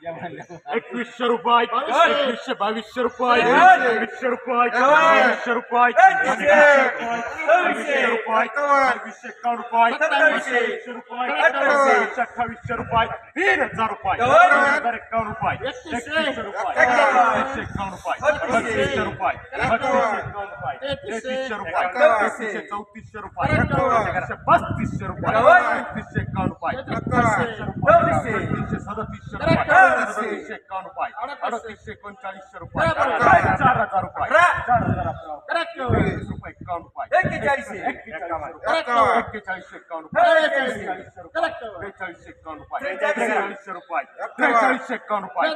एकवीसशे रुपये एकवीसशे बावीसशे रुपये एकवीसशे रुपये बावीसशे रुपये एकवीसशे रुपये एकवीसशे एकावन्न रुपये एकवीसशे रुपये एकवीसशे अठ्ठावीसशे रुपये तीन हजार रुपये तीन हजार एकावन्न रुपये एकवीसशे रुपये एकवीसशे एकावन्न रुपये बत्तीसशे रुपये बत्तीसशे एकावन्न रुपये तेहतीसशे रुपये तेहतीसशे चौतीसशे रुपये एकतीसशे पस्तीसशे रुपये एकतीसशे एकावन्न रुपये एकतीसशे रुपये एकतीसशे सदतीसशे रुपये. एकावन्न रुपये. अडतीसशे. एकोणचाळीसशे रुपये. चार हजार रुपये. चार हजार रुपये. एकावन्न रुपये. एक्केचाळीसशे. एक्केचाळीसशे एकावन्न रुपये. बेचाळीसशे एकावन्न रुपये. त्रेचाळीसशे रुपये. त्रेचाळीसशे एकावन्न रुपये.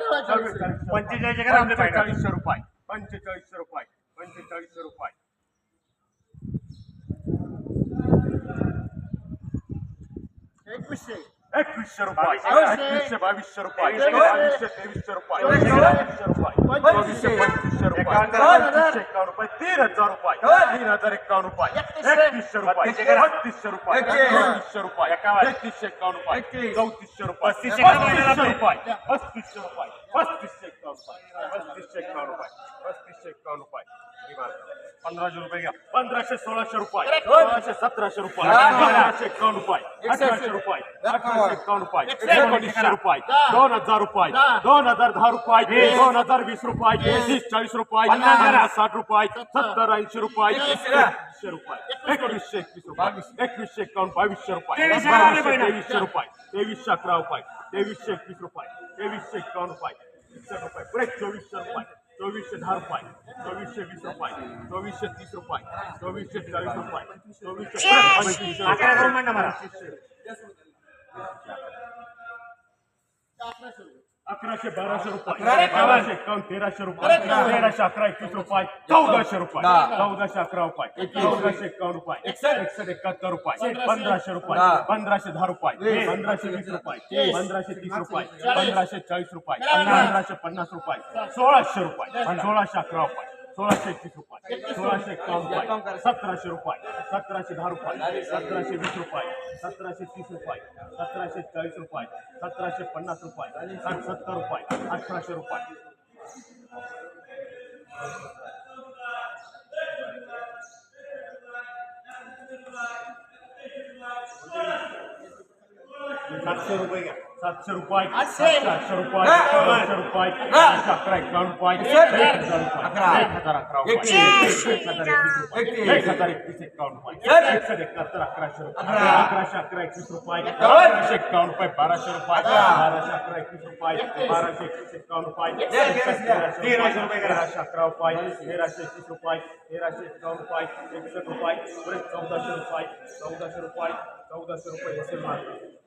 पंचेचाळीसशे पाहिजे. पंचेचाळीसशे रुपये. पंचेचाळीसशे रुपये. पंचेचाळीसशे रुपये. एकवीसशे. रुपये एकवीसशे बावीसशे रुपये बावीसशे तेवीसशे रुपये चोवीसशे रुपये चोवीसशे पंचवीसशे रुपये पंचवीसशे एकावन्न रुपये तीन हजार रुपये तीन हजार एकावन्न रुपये एकतीसशे रुपये बत्तीसशे रुपये चौतीसशे रुपये एकतीसशे एकावन्न रुपये चौतीसशे रुपये पस्तीसशे रुपये पस्तीसशे रुपये पस्तीसशे एकावन्न रुपये पस्तीसशे एकावन्न रुपये पस्तीसशे एकावन्न रुपये पंधराशे रुपये घ्या. पंधराशे सोळाशे रुपये. सोळाशे सतराशे रुपये. पंधराशे एकावन्न रुपये. अठराशे रुपये. अठराशे एकावन्न रुपये. एकोणीसशे रुपये. दोन हजार रुपये. दोन हजार दहा रुपये. दोन हजार वीस रुपये. तीस चाळीस रुपये. साठ रुपये. सत्तर. ऐंशी रुपये. एकवीसशे. रुपये. एकवीसशे. एकवीस रुपये. एकवीसशे एकावन्न बावीसशे रुपये. तेवीसशे रुपये. तेवीसशे अकरा रुपये. तेवीसशे एकवीस रुपये. तेवीसशे एकावन्न रुपये. रुपये. पुढे चोवीसशे रुपये. चोवीसशे दहा रुपये चोवीसशे वीस रुपये चोवीसशे तीस रुपये चोवीसशे चाळीस रुपये चोवीसशे पंचवीसशे अकराशे बाराशे रुपये. बाराशे एकावन्न तेराशे रुपये. तेराशे अकरा एकवीस रुपये. चौदाशे रुपये. चौदाशे अकरा रुपये. चौदाशे एकावन्न रुपये. एकसष्ट. एकाहत्तर रुपये. पंधराशे. रुपये. पंधराशे दहा रुपये. पंधराशे वीस रुपये. पंधराशे तीस रुपये. पंधराशे चाळीस रुपये. पंधराशे पन्नास रुपये. सोळाशे रुपये. सोळाशे अकरा रुपये. सोळाशे एकवीस रुपये. सोळाशे एकावन्न रुपये. सतराशे रुपये. सतराशे दहा रुपये. सतराशे वीस रुपये. सतराशे तीस रुपये. सतराशे चाळीस रुपये. सतराशे पन्नास रुपये. साठ सत्तर रुपये. अठराशे रुपये. सातशे रुपये घ्या. सातशे रुपये सातशे रुपये आठशे रुपये अकरा एकावन्न रुपये एक हजार रुपये एक हजार अकरा रुपये. एक हजार एकवीस रुपये एक हजार एकवीस एकावन्न रुपये. एकशे एकाहत्तर अकराशे रुपये. अकराशे अकरा एकवीस रुपये. एकावन्न. रुपये बाराशे रुपये. बाराशे अकरा एकवीस रुपये. बाराशे एकवीस एकावन्न रुपये. तेराशे रुपये. तेराशे अकरा रुपये. तेराशे एकवीस रुपये. तेराशे एकावन्न रुपये. एकसष्ट रुपये. चौदाशे रुपये. चौदाशे रुपये. चौदाशे रुपये. असेल मार्केट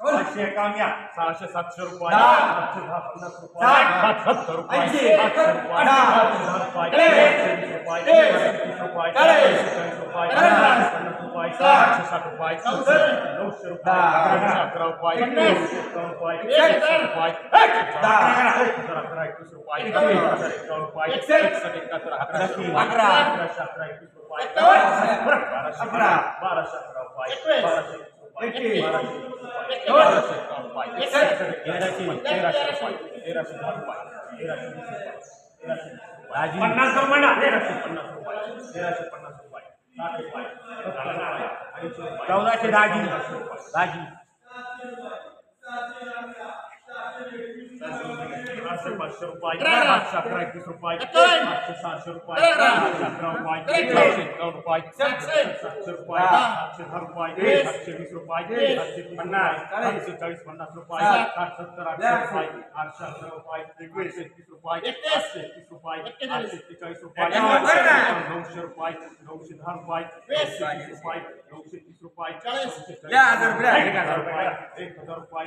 पाचशे सहाशे सातशे रुपये. सातशे दहा पन्नास रुपये. सात सत्तर रुपये. आठशे रुपये. दहा. रुपये. आठशे वीस रुपये. आठशे तीस रुपये. आठशे चाळीस रुपये. आठशे पन्नास रुपये. आठशे साठ रुपये. नऊशे रुपये. अकरा रुपये. नऊशे एकावन्न रुपये. एकशे रुपये. एक. हजार अकरा एकवीस रुपये. एक हजार एकावन्न रुपये. एकसष्ट एकाहत्तर अकराशे अकरा. एकवीस रुपये. बाराशे अकरा. बाराशे अकरा रुपये. बाराशे रुपये. बाराशे एकवीस रुपये बाराशे एकावन्न दहा पन्नास तेराशे पन्नास रुपये आठशे पाचशे रुपये आठशे अकरा एकवीस रुपये आठशे सहाशे रुपये आठशे अकरा रुपये आठशे एकावन्न रुपये सातशे रुपये आठशे दहा रुपये आठशे वीस रुपये आठशे पन्नास. आठशे चाळीस पन्नास रुपये आठ सत्तर आठशे रुपये आठशे अकरा रुपये एकवीसशे एकवीस रुपये आठशे एकवीस रुपये आठशे एक्केचाळीस रुपये नऊशे रुपये नऊशे दहा रुपये नऊशे वीस रुपये नऊशे तीस रुपये नऊशे चाळीस. एक हजार रुपये एक हजार रुपये.